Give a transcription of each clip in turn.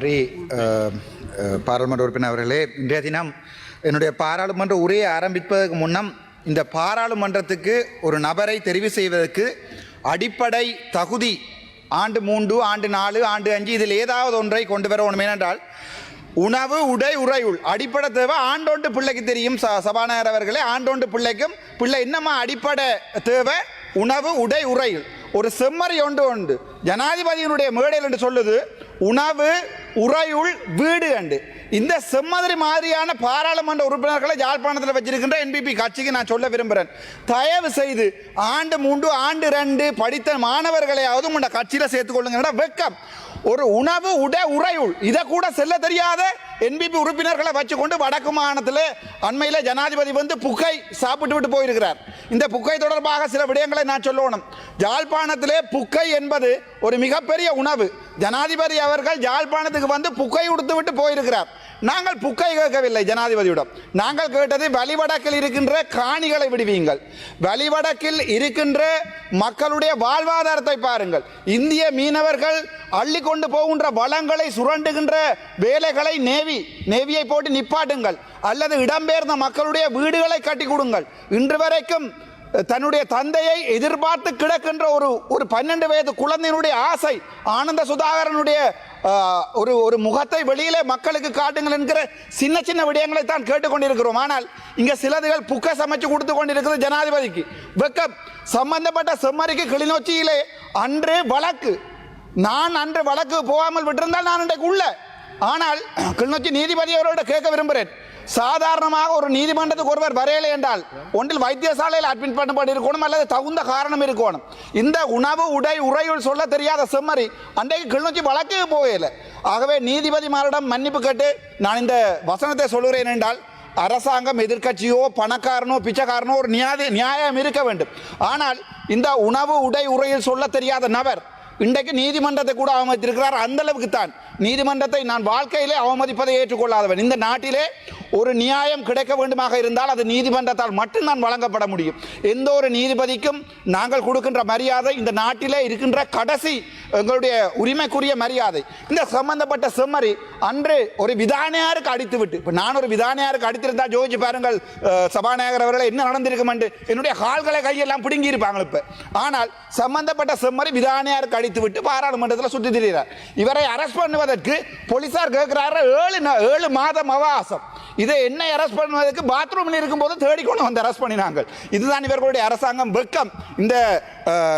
நன்றி பாராளுமன்ற உறுப்பினர் அவர்களே இன்றைய தினம் என்னுடைய பாராளுமன்ற உரையை ஆரம்பிப்பதற்கு முன்னம் இந்த பாராளுமன்றத்துக்கு ஒரு நபரை தெரிவு செய்வதற்கு அடிப்படை தகுதி ஆண்டு மூன்று ஆண்டு நாலு ஆண்டு அஞ்சு இதில் ஏதாவது ஒன்றை கொண்டு வர வேணும் ஏனென்றால் உணவு உடை உறையுள் அடிப்படை தேவை ஆண்டோண்டு பிள்ளைக்கு தெரியும். ச சபாநாயகர் அவர்களே ஆண்டோண்டு பிள்ளைக்கும் பிள்ளை என்னம்மா அடிப்படை தேவை? உணவு உடை உறையுள். ஒரு செம்மறி ஒன்று உண்டு. ஜனாதிபதியினுடைய மேடையில் என்று சொல்லுது உணவு உறையுள் வீடு அண்டு. இந்த செம்மதிரி மாதிரியான பாராளுமன்ற உறுப்பினர்களை யாழ்ப்பாணத்தில் வச்சிருக்கின்ற என்பிபி கட்சிக்கு நான் சொல்ல விரும்புகிறேன் தயவு செய்து ஆண்டு மூன்று ஆண்டு ரெண்டு படித்த மாணவர்களையாவது உங்களோட கட்சியில் சேர்த்துக்கொள்ளுங்க வெக்கம் ஒரு உணவு உட உறையுள் இதை கூட செல்ல தெரியாத என்பிபி உறுப்பினர்களை வச்சுக்கொண்டு வடக்கு மாகாணத்தில் அண்மையில் ஜனாதிபதி வந்து புக்கை சாப்பிட்டு விட்டு போயிருக்கிறார். இந்த புக்கை தொடர்பாக சில விடயங்களை நான் சொல்லணும். யாழ்ப்பாணத்திலே புக்கை என்பது ஒரு மிகப்பெரிய உணவு. ஜனாதிபதி அவர்கள் யாழ்ப்பாணத்துக்கு வந்து புக்கை உடுத்து விட்டு போயிருக்கிறார். நாங்கள் புக்கை கேட்கவில்லை ஜனாதிபதியிடம். நாங்கள் கேட்டது வழிவடக்கில் இருக்கின்ற காணிகளை விடுவீங்கள். வழிவடக்கில் இருக்கின்ற மக்களுடைய வாழ்வாதாரத்தை பாருங்கள். இந்திய மீனவர்கள் அள்ளி கொண்டு போகின்ற வளங்களை சுரண்டுகின்ற வேலைகளை நேவி நேவியை போட்டு நிப்பாட்டுங்கள். அல்லது இடம்பெயர்ந்த மக்களுடைய வீடுகளை கட்டி கொடுங்கள் இன்று வரைக்கும் தன்னுடைய தந்தையை எதிர்பார்த்து கிடக்கின்ற ஒரு ஒரு பன்னெண்டு வயது குழந்தையினுடைய ஆசை ஆனந்த சுதாகரனுடைய ஒரு ஒரு முகத்தை வெளியிலே மக்களுக்கு காட்டுங்கள் என்கிற சின்ன சின்ன விடயங்களை தான் கேட்டுக்கொண்டிருக்கிறோம். ஆனால் இங்க சிலதுகள் புக்க சமைச்சு கொடுத்து கொண்டிருக்கிறது ஜனாதிபதிக்கு. வெக்கம் சம்பந்தப்பட்ட செம்மறிக்கு கிளிநொச்சியிலே அன்று வழக்கு. நான் அன்று வழக்கு போகாமல் விட்டிருந்தால் நான் இன்றைக்கு உள்ள ஆனால் கிளிநொச்சி நீதிபதி அவரோட கேட்க விரும்புகிறேன். சாதாரணமாக ஒரு நீதிமன்றத்துக்கு ஒருவர் வரையலை என்றால் ஒன்றில் வைத்தியசாலையில் அட்மிட் பண்ணப்பட்டு இருக்கணும் அல்லது தகுந்த காரணம் இருக்கணும். இந்த உணவு உடை உரையுள் சொல்ல தெரியாத செம்மறி அன்றைக்கு கிளிநொச்சி வழக்கு போகல. ஆகவே நீதிபதிமாரிடம் மன்னிப்பு கேட்டு நான் இந்த வசனத்தை சொல்கிறேன் என்றால் அரசாங்கம் எதிர்க்கட்சியோ பணக்காரனோ பிச்சைக்காரனோ ஒரு நியாய நியாயம் இருக்க வேண்டும். ஆனால் இந்த உணவு உடை உறையில் சொல்ல தெரியாத நபர் இன்றைக்கு நீதிமன்றத்தை கூட அமைத்திருக்கிறார் அந்த அளவுக்கு தான் நீதிமன்றத்தை நான் வாழ்க்கையிலே அவமதிப்பதை ஏற்றுக்கொள்ளாதவன். இந்த நாட்டிலே ஒரு நியாயம் கிடைக்க வேண்டுமாக இருந்தால் அது நீதிமன்றத்தால் மட்டும்தான் வழங்கப்பட முடியும். எந்த ஒரு நீதிபதிக்கும் நாங்கள் கொடுக்கின்ற மரியாதை இந்த நாட்டிலே இருக்கின்ற கடைசி எங்களுடைய உரிமைக்குரிய மரியாதை. இந்த சம்பந்தப்பட்ட செம்மறி அன்று ஒரு விதானியாருக்கு அடித்து விட்டு இப்போ நான் ஒரு விதானியாருக்கு அடித்திருந்தால் ஜோதிச்சு பாருங்கள் சபாநாயகர் அவர்களை என்ன நடந்திருக்கும் என்று என்னுடைய கால்களை கையெல்லாம் பிடுங்கி இருப்பாங்க இப்போ. ஆனால் சம்பந்தப்பட்ட செம்மறி விதானியாருக்கு அடித்து விட்டு பாராளுமன்றத்தில் சுற்றி திரிகிறார். இவரை அரெஸ்ட் பண்ணுவதற்கு போலீஸார் கேட்கிறாரு ஏழு நா- ஏழு மாதம் அவகாசம். இதை என்ன அரெஸ்ட் பண்ணுவதற்கு பாத்ரூமில் இருக்கும்போது தேடிக்கொண்டு வந்து அரெஸ்ட் பண்ணினாங்க இதுதான் இவர்களுடைய அரசாங்கம் வெக்கம். இந்த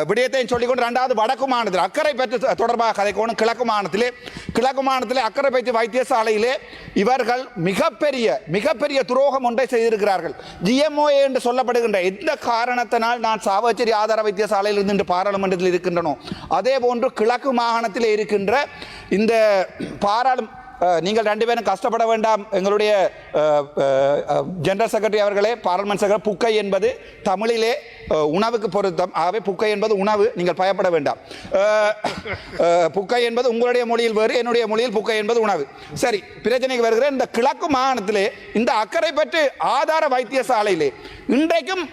விடயத்தையும் சொல்லிக்கொண்டு ரெண்டாவது வடக்கு மாநிலத்தில் அக்கறை பற்றி தொடர்பாக கதைக்கணும் கிழக்கு மாநிலத்திலே கிழக்கு மாநிலத்திலே அக்கறை பற்றி வைத்தியசாலையிலே இவர்கள் மிகப்பெரிய மிகப்பெரிய துரோகம் ஒன்றை செய்திருக்கிறார்கள். ஜிஎம்ஓ என்று சொல்லப்படுகின்ற எந்த காரணத்தினால் நான் சாவச்சேரி ஆதார வைத்தியசாலையில் இருந்து பாராளுமன்றத்தில் இருக்கின்றனோ அதே போன்று கிழக்கு மாகாணத்தில் இருக்கின்ற இந்த பாராளும் நீங்கள் ரெண்டு பேரும் கஷ்டப்பட வேண்டாம். எங்களுடைய ஜெனரல் செக்ரட்டரி அவர்களே பார்லமெண்ட் செக்ரட்டரி புக்கை என்பது தமிழிலே உணவுக்கு பொருத்தம். ஆகவே புக்கை என்பது உணவு நீங்கள் பயப்பட வேண்டாம். புக்கை என்பது உங்களுடைய மொழியில் வேறு என்னுடைய மொழியில் புக்கை என்பது உணவு. சரி பிரச்சனைக்கு வருகிற இந்த கிழக்கு மாகாணத்திலே இந்த அக்கறை பற்றி ஆதார வைத்தியசாலையிலே இன்றைக்கும்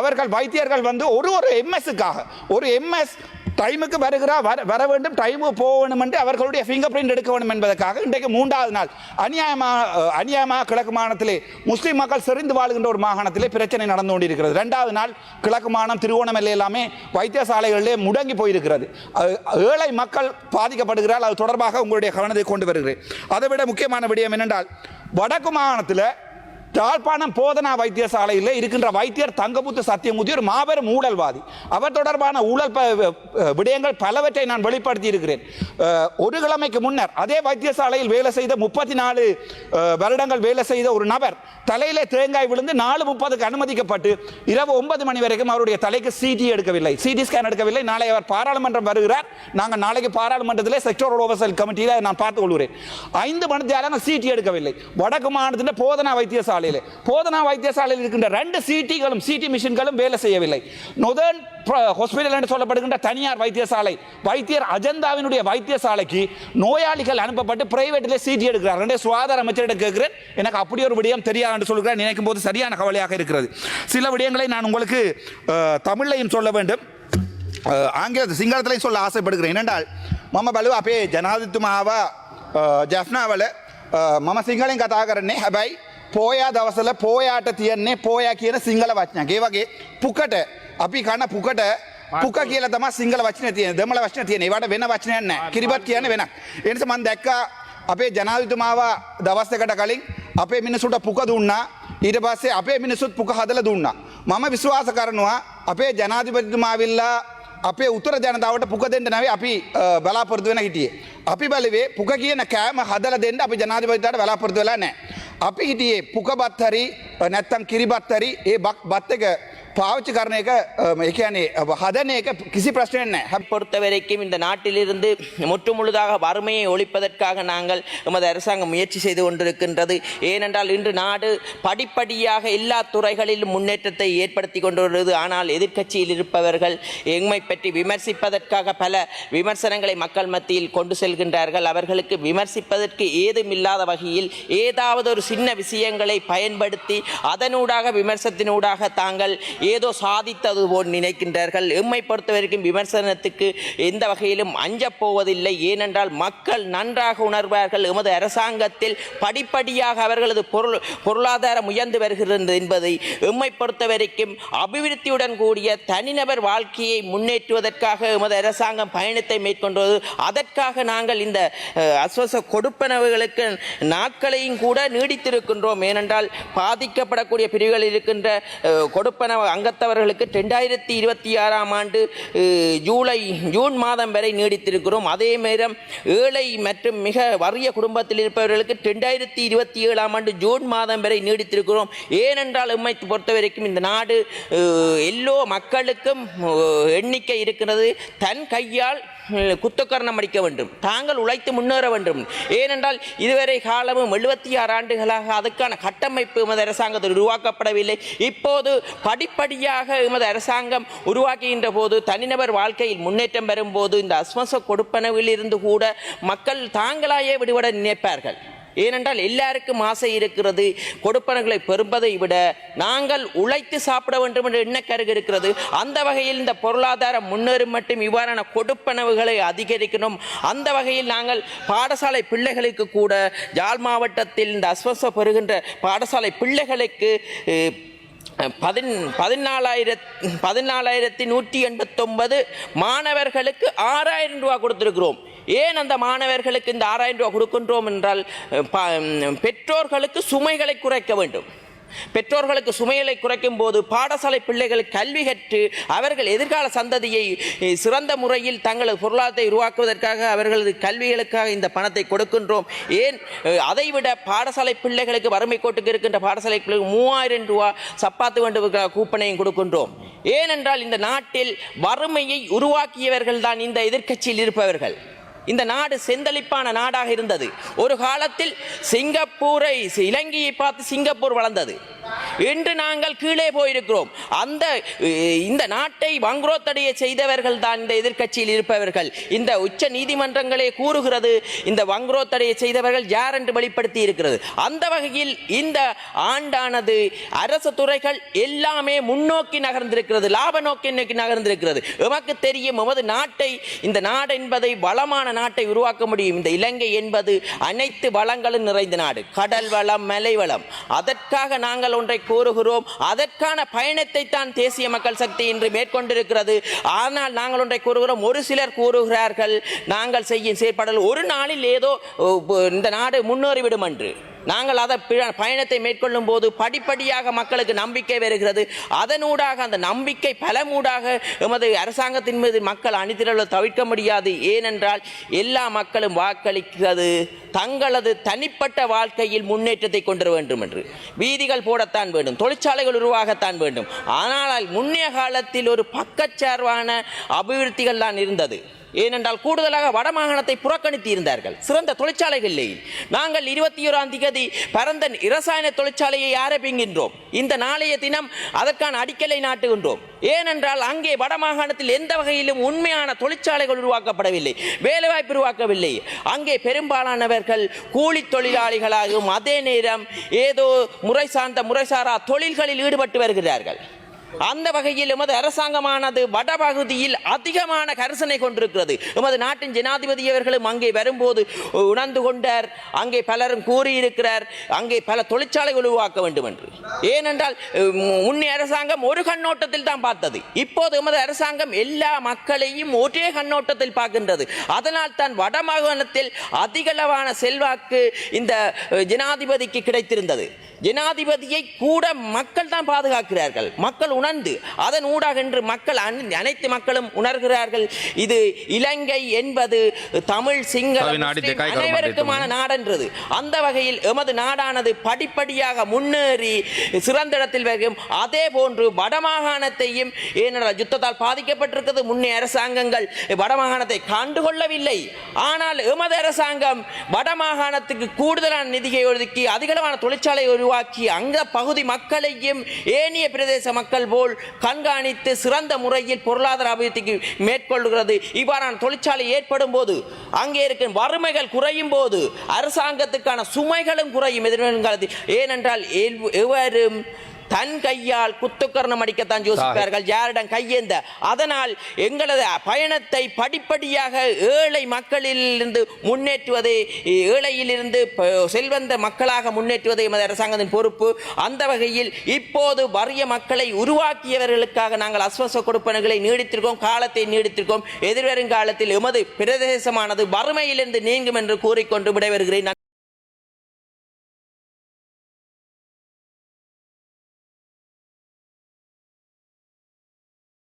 அவர்கள் வைத்தியர்கள் வந்து ஒரு ஒரு எம்எஸ்ஸுக்காக ஒரு எம்எஸ் டைமுக்கு வருகிறா வர வர வேண்டும் டைமுக்கு போகணும் என்று அவர்களுடைய ஃபிங்கர் பிரிண்ட் எடுக்க வேண்டும் என்பதற்காக இன்றைக்கு மூன்றாவது நாள். அநியாயமாக அநியாயமாக கிழக்கு மாகாணத்திலே முஸ்லீம் மக்கள் செறிந்து வாழ்கின்ற ஒரு மாகாணத்திலே பிரச்சனை நடந்து கொண்டிருக்கிறது. ரெண்டாவது நாள் கிழக்கு மாகாணம் திருவோணமலை எல்லாமே வைத்தியசாலைகளிலே முடங்கி போயிருக்கிறது. ஏழை மக்கள் பாதிக்கப்படுகிறார்கள் அது தொடர்பாக உங்களுடைய கவனத்தை கொண்டு வருகிறேன். அதை விட முக்கியமான விடயம் என்னென்றால் வடக்கு மாகாணத்தில் யாழ்ப்பாணம் போதனா வைத்தியசாலையில் இருக்கின்ற வைத்தியர் தங்கமுத்து சத்தியமூர்த்தி ஒரு மாபெரும் ஊழல்வாதி. அவர் தொடர்பான ஊழல் விடயங்கள் பலவற்றை நான் வெளிப்படுத்தி இருக்கிறேன் ஒரு கிழமைக்கு முன்னர் அதே வைத்தியசாலையில் வேலை செய்த முப்பத்தி நாலு வருடங்கள் வேலை செய்த ஒரு நபர் தலையிலே தேங்காய் விழுந்து நாலு முப்பதுக்கு அனுமதிக்கப்பட்டு இரவு ஒன்பது மணி வரைக்கும் அவருடைய தலைக்கு சிடி எடுக்கவில்லை. சிடி ஸ்கேன் எடுக்கவில்லை. நாளை அவர் பாராளுமன்றம் வருகிறார். நாங்கள் நாளைக்கு பாராளுமன்றத்தில் செக்டோரல் ஓவர்சல் கமிட்டியில் நான் பார்த்துக் கொள்கிறேன். ஐந்து மணி நேரம் சிடி எடுக்கவில்லை. வடக்கு மாநிலத்தின் போதனா வைத்தியசாலை வைத்தியசாலையில் போதனா வைத்தியசாலையில் இருக்கின்ற ரெண்டு சிடிகளும் சிடி மிஷின்களும் வேலை செய்யவில்லை நொதர்ன் ஹாஸ்பிட்டல் என்று சொல்லப்படுகின்ற தனியார் வைத்தியசாலை வைத்தியர் அஜந்தாவினுடைய வைத்தியசாலைக்கு நோயாளிகள் அனுப்பப்பட்டு பிரைவேட்டில் சிடி எடுக்கிறார் ரெண்டே சுகாதார அமைச்சரிடம் கேட்கிறேன் எனக்கு அப்படி ஒரு விடயம் தெரியாது என்று சொல்கிறேன் நினைக்கும் போது சரியான கவலையாக இருக்கிறது சில விடயங்களை நான் உங்களுக்கு அஹ், தமிழ்லையும் சொல்ல வேண்டும் අ, ආංගල සිංහලතලින් සොල්ල ආසපට කරන ඩල් මම බලව අපේ ජනාධතුමාව ජැෆ්නාවල මම සිංහලෙන් කතා කරන්නේ හැබැයි පෝයා දවසල පෝයාට තියන්නේ පෝයා කියන සිංහල වචනගේ වගේ පුකට අපි කන පුකට පුක කියල තම සිංහල වචන තිය දමල වචන තියන වට වෙන වචනයන්න කිරිබත් කියන වෙන එනිස මන් දැක්ක අපේ ජනාධතුමාව දවස්සකට කලින් අපේ මිනිසුට පුක දුන්නා. ඊට පස්සේ අපේ මිනිසුත් පුක හදල දුන්නා. මම විශ්වාස කරනවා අපේ ජනාධිපතිතුමාවිල්ලා අපේ උතර ජනතාවට පුක දෙන්න නැවේ අපි බලාපොරොත්තු වෙන හිටියේ. අපි බලවේ පුක කියන කෑම හදල දෙන්න අපි ජනාධිපතිට බලාපොරොත්තු වෙලා නැහැ. අපි හිටියේ පුක බත් හරි අ, නැත්තම් කිරිබත් හරි ඒ බක් බත් එක පාවිච්චි කරන එක අ, ඒ කියන්නේ අ, හදන එක කිසි ප්‍රශ්නයක් නැහැ. හැබැයි பொறுத்த வரைக்கும் இந்த நாட்டிலிருந்து முற்றுமுழுதாக வறுமையை ஒழிப்பதற்காக நாங்கள் எமது அரசாங்கம் முயற்சி செய்து கொண்டிருக்கின்றது ஏனென்றால் இன்று நாடு படிப்படியாக எல்லா துறைகளிலும் முன்னேற்றத்தை ஏற்படுத்தி கொண்டு வருகிறது ஆனால் எதிர்க்கட்சியில் இருப்பவர்கள் எம்மை பற்றி விமர்சிப்பதற்காக பல விமர்சனங்களை மக்கள் மத்தியில் கொண்டு செல்கின்றார்கள் அவர்களுக்கு விமர்சிப்பதற்கு ஏதும் இல்லாத வகையில் ஏதாவது ஒரு சின்ன விஷயங்களை பயன்படுத்தி அதனூடாக விமர்சனத்தினூடாக தாங்கள் ஏதோ சாதித்தது போல் நினைக்கின்றார்கள். எம்மை பொறுத்த வரைக்கும் விமர்சனத்துக்கு எந்த வகையிலும் அஞ்சப் போவதில்லை. ஏனென்றால் மக்கள் நன்றாக உணர்வார்கள். எமது அரசாங்கத்தில் படிப்படியாக அவர்களது பொருள் பொருளாதாரம் உயர்ந்து வருகிறது என்பதை எம்மை பொறுத்த வரைக்கும் அபிவிருத்தியுடன் கூடிய தனிநபர் வாழ்க்கையை முன்னேற்றுவதற்காக எமது அரசாங்கம் பயணத்தை மேற்கொண்டது. அதற்காக நாங்கள் இந்த அஸ்வச கொடுப்பனவுகளுக்கு நாட்களையும் கூட நீடித்திருக்கின்றோம். ஏனென்றால் பாதிக்கப்படக்கூடிய பிரிவுகளில் இருக்கின்ற கொடுப்பனவு அங்கத்தவர்களுக்கு ரெண்டாயிரத்தி இருபத்தி ஆறாம் ஆண்டு ஜூலை ஜூன் மாதம் வரை நீடித்திருக்கிறோம். அதே நேரம் ஏழை மற்றும் மிக வறிய குடும்பத்தில் இருப்பவர்களுக்கு ரெண்டாயிரத்தி இருபத்தி ஏழாம் ஆண்டு ஜூன் மாதம் வரை நீடித்திருக்கிறோம். ஏனென்றால் உண்மை பொறுத்த வரைக்கும் இந்த நாடு எல்லோ மக்களுக்கும் எண்ணிக்கை இருக்கிறது. தன் கையால் குத்தக்கரணம் அடிக்க வேண்டும் தாங்கள் உழைத்து முன்னேற வேண்டும். ஏனென்றால் இதுவரை காலமும் எழுபத்தி ஆறு ஆண்டுகளாக அதுக்கான கட்டமைப்பு எமது அரசாங்கத்தில் உருவாக்கப்படவில்லை. இப்போது படிப்படியாக எமது அரசாங்கம் உருவாக்குகின்ற போது தனிநபர் வாழ்க்கையில் முன்னேற்றம் பெறும்போது இந்த அஸ்மச கொடுப்பனவில் இருந்து கூட மக்கள் தாங்களாயே விடுபட நினைப்பார்கள். ஏனென்றால் எல்லாருக்கும் ஆசை இருக்கிறது கொடுப்பனங்களை பெறுவதை விட நாங்கள் உழைத்து சாப்பிட வேண்டும் என்ன கருக இருக்கிறது. அந்த வகையில் இந்த பொருளாதார முன்னேறும் மட்டும் இவ்வாறான கொடுப்பனவுகளை அதிகரிக்கணும். அந்த வகையில் நாங்கள் பாடசாலை பிள்ளைகளுக்கு கூட யாழ் மாவட்டத்தில் இந்த அஸ்வச பெறுகின்ற பாடசாலை பிள்ளைகளுக்கு பதின் பதினாலாயிரத் பதினாலாயிரத்தி நூற்றி எண்பத்தொன்பது மாணவர்களுக்கு ஆறாயிரம் ரூபா கொடுத்துருக்கிறோம். ஏன் அந்த மாணவர்களுக்கு இந்த ஆறாயிரம் ரூபா கொடுக்கின்றோம் என்றால் ப- பெற்றோர்களுக்கு சுமைகளை குறைக்க வேண்டும். பெற்றோர்களுக்கு சுமைகளை குறைக்கும் போது பாடசாலை பிள்ளைகள் கல்வி கற்று அவர்கள் எதிர்கால சந்ததியை சிறந்த முறையில் தங்களது பொருளாதாரத்தை உருவாக்குவதற்காக அவர்களது கல்விகளுக்காக இந்த பணத்தை கொடுக்கின்றோம். ஏன் அதைவிட பாடசாலை பிள்ளைகளுக்கு வறுமை கோட்டுக்கு இருக்கின்ற பாடசாலை பிள்ளைகளுக்கு மூவாயிரம் ரூபா சப்பாத்து வேண்டுவதற்காக கூப்பனையும் கொடுக்கின்றோம். ஏனென்றால் இந்த நாட்டில் வறுமையை உருவாக்கியவர்கள் தான் இந்த எதிர்க்கட்சியில் இருப்பவர்கள். இந்த நாடு செந்தளிப்பான நாடாக இருந்தது. ஒரு காலத்தில் சிங்கப்பூரை இலங்கையை பார்த்து சிங்கப்பூர் வளர்ந்தது. இன்று நாங்கள் கீழே போயிருக்கிறோம். அந்த இந்த நாட்டை வங்குரோத்தடைய செய்தவர்கள் தான் இந்த எதிர்க்கட்சியில் இருப்பவர்கள். இந்த உச்ச நீதிமன்றங்களே கூறுகிறது இந்த வங்குரோத்தடைய செய்தவர்கள் யார் என்று வெளிப்படுத்தி இருக்கிறது. அந்த வகையில் இந்த ஆண்டானது அரசு துறைகள் எல்லாமே முன்னோக்கி நகர்ந்திருக்கிறது லாப நோக்கி நோக்கி நகர்ந்திருக்கிறது. எமக்கு தெரியும் எமது நாட்டை இந்த நாடு என்பதை வளமான நாட்டை உருவாக்க முடியும். இந்த இலங்கை என்பது அனைத்து வளங்களும் நிறைந்த நாடு. கடல் வளம் மலை வளம். அதற்காக நாங்கள் ஒன்றை கூறுகிறோம். அதற்கான பயணத்தை தான் தேசிய மக்கள் சக்தி இன்று மேற்கொண்டிருக்கிறது. ஆனால் நாங்கள் ஒன்றை கூறுகிறோம். ஒரு சிலர் கூறுகிறார்கள் நாங்கள் செய்யும் செயற்பாடல் ஒரு நாளில் ஏதோ இந்த நாடு முன்னேறிவிடும் என்று. நாங்கள் அதை பயணத்தை மேற்கொள்ளும் போது படிப்படியாக மக்களுக்கு நம்பிக்கை வருகிறது. அதனூடாக அந்த நம்பிக்கை பலமூடாக எமது அரசாங்கத்தின் மீது மக்கள் அணிதிரள தவிர்க்க முடியாது. ஏனென்றால் எல்லா மக்களும் வாக்களிக்கிறது தங்களது தனிப்பட்ட வாழ்க்கையில் முன்னேற்றத்தை கொண்டு வேண்டும் என்று. வீதிகள் போடத்தான் வேண்டும் தொழிற்சாலைகள் உருவாகத்தான் வேண்டும். ஆனால் முன்னைய காலத்தில் ஒரு பக்கச்சார்பான அபிவிருத்திகள் தான் இருந்தது. ஏனென்றால் கூடுதலாக வடமாகாணத்தை புறக்கணித்து இருந்தார்கள் சிறந்த தொழிற்சாலைகள் இல்லை. நாங்கள் இருபத்தி ஓராம் திகதி பரந்தன் இரசாயன தொழிற்சாலையை ஆரம்பிக்கின்றோம். இந்த நாளைய தினம் அதற்கான அடிக்கலை நாட்டுகின்றோம். ஏனென்றால் அங்கே வடமாகாணத்தில் எந்த வகையிலும் உண்மையான தொழிற்சாலைகள் உருவாக்கப்படவில்லை. வேலைவாய்ப்பு உருவாக்கவில்லை. அங்கே பெரும்பாலானவர்கள் கூலி தொழிலாளிகளாகவும் அதே நேரம் ஏதோ முறை சார்ந்த முறைசாரா தொழில்களில் ஈடுபட்டு வருகிறார்கள். அந்த வகையில் எமது அரசாங்கமானது வடபகுதியில் அதிகமான கரிசனை கொண்டிருக்கிறது. எமது நாட்டின் ஜனாதிபதி அவர்களும் அங்கே வரும்போது உணர்ந்து கொண்டார். அங்கே பலரும் கூறியிருக்கிறார். அங்கே பல தொழிற்சாலை உருவாக்க வேண்டும் என்று ஏனென்றால் முன்னே அரசாங்கம் ஒரு கண்ணோட்டத்தில் தான் பார்த்தது. இப்போது எமது அரசாங்கம் எல்லா மக்களையும் ஒரே கண்ணோட்டத்தில் பார்க்கின்றது. அதனால் தான் வடமாகாணத்தில் அதிகளவான செல்வாக்கு இந்த ஜனாதிபதிக்கு கிடைத்திருந்தது. ஜனாதிபதியை கூட மக்கள் தான் பாதுகாக்கிறார்கள். மக்கள் உணர்ந்து அதன் ஊடாக இன்று மக்கள் அனைத்து மக்களும் உணர்கிறார்கள். இது இலங்கை என்பது தமிழ் சிங்கள அனைவருக்குமான நாடென்றது. அந்த வகையில் எமது நாடானது படிப்படியாக முன்னேறி சிறந்த இடத்தில் வருகும் அதே போன்று வடமாகாணத்தையும் ஏனென்றால் யுத்தத்தால் பாதிக்கப்பட்டிருக்கிறது. முன்னே அரசாங்கங்கள் வடமாகாணத்தை கண்டுகொள்ளவில்லை. ஆனால் எமது அரசாங்கம் வடமாகாணத்துக்கு கூடுதலான நிதியை ஒதுக்கி அதிகளவான தொழிற்சாலை உருவாக்கி அந்த பகுதி மக்களையும் ஏனைய பிரதேச மக்கள் போல் கண்காணித்து சிறந்த முறையில் பொருளாதார அபிவிருத்திக்கு மேற்கொள்கிறது. இவ்வாறான தொழிற்சாலை ஏற்படும் போது அங்கே இருக்கும் வறுமைகள் குறையும் போது அரசாங்கத்துக்கான சுமைகளும் குறையும் எதிர்காலத்தில். ஏனென்றால் எவ்- எவரும் தன் கையால் குத்துக்கரணம் அடிக்கத்தான் யோசிப்பார்கள். யாரிடம் கையேந்த. அதனால் எங்களது பயணத்தை படிப்படியாக ஏழை மக்களிலிருந்து முன்னேற்றுவதை ஏழையிலிருந்து செல்வந்த மக்களாக முன்னேற்றுவதை எமது அரசாங்கத்தின் பொறுப்பு. அந்த வகையில் இப்போது வறிய மக்களை உருவாக்கியவர்களுக்காக நாங்கள் அஸ்வச கொடுப்பனங்களை நீடித்திருக்கோம் காலத்தை நீடித்திருக்கோம். எதிர்வரும் காலத்தில் எமது பிரதேசமானது வறுமையிலிருந்து நீங்கும் என்று கூறிக்கொண்டு விடைபெறுகிறேன்.